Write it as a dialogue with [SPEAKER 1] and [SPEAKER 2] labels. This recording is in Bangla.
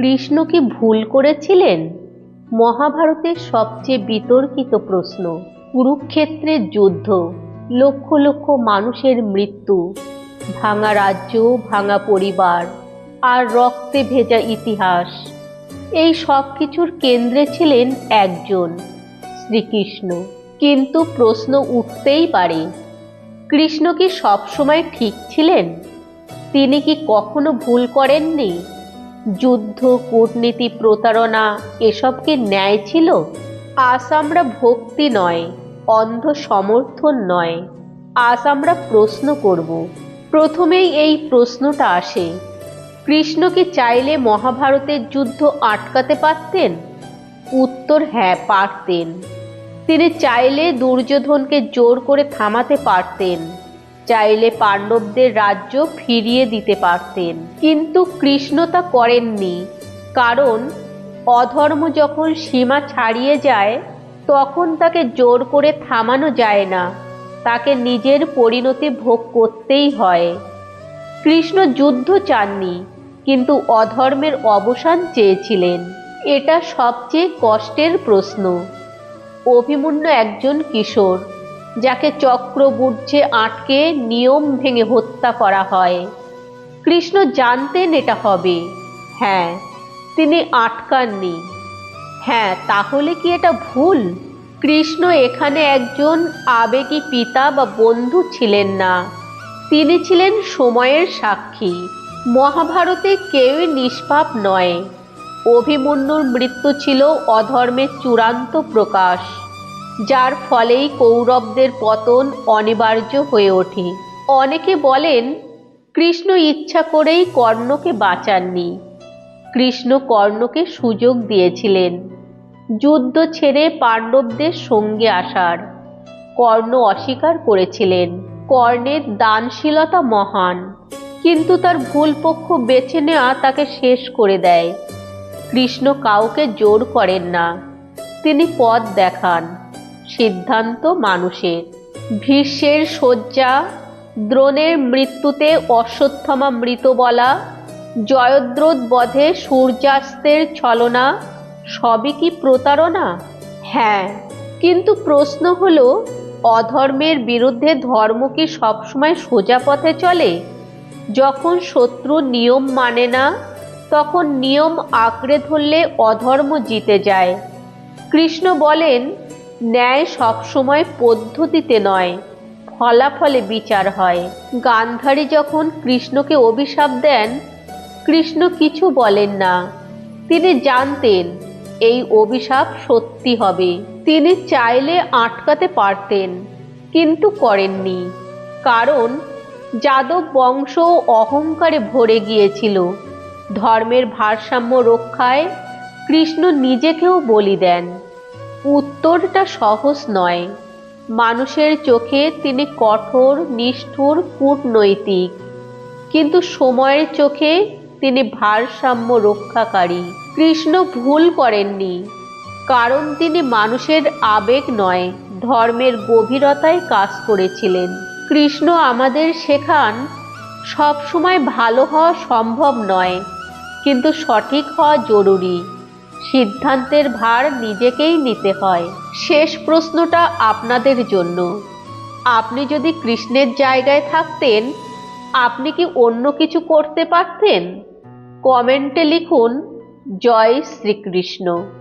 [SPEAKER 1] কৃষ্ণ কি ভুল করেছিলেন? মহাভারতের সবচেয়ে বিতর্কিত প্রশ্ন। কুরুক্ষেত্রের যুদ্ধ, লক্ষ লক্ষ মানুষের মৃত্যু, ভাঙা রাজ্য, ভাঙা পরিবার, আর রক্তে ভেজা ইতিহাস। এই সব কিছুর কেন্দ্রে ছিলেন একজন, শ্রীকৃষ্ণ। কিন্তু প্রশ্ন উঠতেই পারে, কৃষ্ণ কি সবসময় ঠিক ছিলেন? তিনি কি কখনো ভুল করেননি? যুদ্ধ, কূটনীতি, প্রতারণা এসব কি ন্যায় ছিল? আজ আমরা ভক্তি নয়, অন্ধ সমর্থন নয়। আজ আমরা প্রশ্ন করব। প্রথমেই এই প্রশ্নটা আসে কৃষ্ণ কি চাইলে মহাভারতের যুদ্ধ আটকাতে পারতেন? উত্তর হ্যাঁ পারতেন। তিনি চাইলে দুর্যোধনকে জোর করে থামাতে পারতেন। চাইলে পাণ্ডবদের রাজ্য ফিরিয়ে দিতে পারতেন। কিন্তু কৃষ্ণ তা করেননি, কারণ অধর্ম যখন সীমা ছাড়িয়ে যায়, তখন তাকে জোর করে থামানো যায় না, তাকে নিজের পরিণতি ভোগ করতেই হয়। কৃষ্ণ যুদ্ধ চাননি, কিন্তু অধর্মের অবসান চেয়েছিলেন। এটা সবচেয়ে কষ্টের প্রশ্ন। অভিমন্যু একজন কিশোর যাকে চক্রবূর্জে আটকে নিয়ম ভেঙে হত্যা করা হয়। কৃষ্ণ জানতেন এটা হবে। হ্যাঁ তিনি আটকাননি। হ্যাঁ তাহলে কি এটা ভুল? কৃষ্ণ এখানে একজন আবেগী পিতা বা বন্ধু ছিলেন না। তিনি ছিলেন সময়ের সাক্ষী। মহাভারতে কেউই নিষ্পাপ নয়। অভিমন্যুর মৃত্যু ছিল অধর্মের চূড়ান্ত প্রকাশ। যার ফলেই কৌরবদের পতন অনিবার্য হয়ে ওঠে। অনেকে বলেন, কৃষ্ণ ইচ্ছা করেই কর্ণকে বাঁচাননি। কৃষ্ণ কর্ণকে সুযোগ দিয়েছিলেন। যুদ্ধ ছেড়ে পাণ্ডবদের সঙ্গে আসার। কর্ণ অস্বীকার করেছিলেন, কর্ণের দানশীলতা মহান, কিন্তু তার ভুল পক্ষ বেছে নেওয়া তাকে শেষ করে দেয়। কৃষ্ণ কাউকে জোর করেন না। তিনি পথ দেখান। সিদ্ধান্ত মানুষের। ভীষ্মের শয্যা, দ্রোণের মৃত্যুতে অশ্বত্থমা মৃত বলা জয়দ্রথ বধে সূর্যাস্তের ছলনা, সবই কি প্রতারণা? হ্যাঁ কিন্তু প্রশ্ন হলো, অধর্মের বিরুদ্ধে ধর্ম কি সবসময় সোজা পথে চলে? যখন শত্রু নিয়ম মানে না, তখন নিয়ম আঁকড়ে ধরলে অধর্ম জিতে যায়। কৃষ্ণ বলেন ন্যায় সবসময় পদ্ধতিতে নয়, ফলাফলে বিচার হয়। গান্ধারী যখন কৃষ্ণকে অভিশাপ দেন, কৃষ্ণ কিছু বলেন না। তিনি জানতেন, এই অভিশাপ সত্যি হবে। তিনি চাইলে আটকাতে পারতেন, কিন্তু করেননি। কারণ, যাদব বংশ অহংকারে ভরে গিয়েছিল। ধর্মের ভারসাম্য রক্ষায় কৃষ্ণ নিজেকেও বলি দেন। উত্তরটা সহজ নয়। মানুষের চোখে তিনি কঠোর, নিষ্ঠুর, কূটনৈতিক। কিন্তু সময়ের চোখে তিনি ভারসাম্য রক্ষাকারী। কৃষ্ণ ভুল করেননি। কারণ তিনি মানুষের আবেগ নয়, ধর্মের গভীরতায় কাজ করেছিলেন। কৃষ্ণ আমাদের শেখান, সবসময় ভালো হওয়া সম্ভব নয়, কিন্তু সঠিক হওয়া জরুরি। সিদ্ধান্তের ভার নিজেকেই নিতে হয়। শেষ প্রশ্নটা আপনাদের জন্য। আপনি যদি কৃষ্ণের জায়গায় থাকতেন, আপনি কি অন্য কিছু করতে পারতেন? কমেন্টে লিখুন, জয় শ্রীকৃষ্ণ।